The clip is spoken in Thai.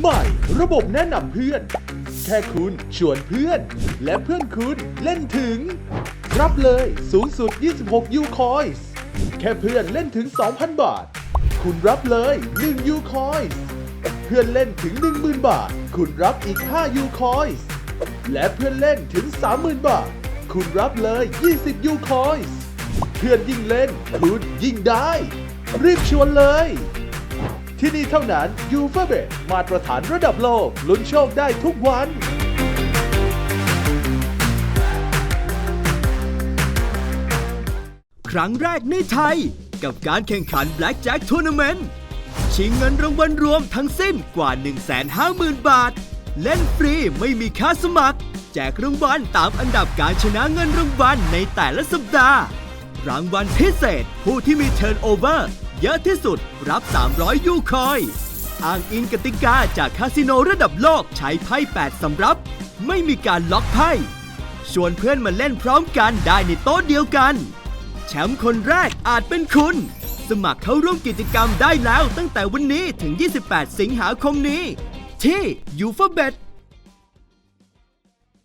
ใหม่ระบบแนะนำเพื่อน แค่คุณชวนเพื่อน และเพื่อนคุณเล่นถึง รับเลยสูงสุด 26 ยูคอยส์แค่เพื่อนเล่นถึง 2,000 บาท คุณรับเลย 1 ยูคอยส์เพื่อนเล่นถึง 10,000 บาท คุณรับอีก 5 ยูคอยส์และเพื่อนเล่นถึง 30,000 บาท คุณรับเลย 20 ยูคอยส์เพื่อนยิ่งเล่น คุณยิ่งได้ รีบชวนเลย ที่นี่เท่านั้นยูเฟเบตมาตรฐานระดับโลกลุ้นโชคได้ทุกวันครั้งแรกในไทย กับการแข่งขัน Blackjack Tournament ชิงเงินรางวัลรวมทั้งสิ้นกว่า 150,000 บาท เล่นฟรีไม่มีค่าสมัคร แจกรางวัลตามอันดับการชนะเงินรางวัลในแต่ละสัปดาห์ รางวัลพิเศษผู้ที่มีเทิร์นโอเวอร์ เยอะที่สุดรับ 300 ยูคอย อ้างอิงกติกาจากคาสิโนระดับโลกใช้ไพ่ 8 สำรับ ไม่มีการล็อกไพ่ ชวนเพื่อนมาเล่นพร้อมกันได้ในโต๊ะเดียวกัน แชมป์คนแรกอาจเป็นคุณ สมัครเข้าร่วมกิจกรรมได้แล้วตั้งแต่วันนี้ถึง 28 สิงหาคมนี้ ที่ u f a b e t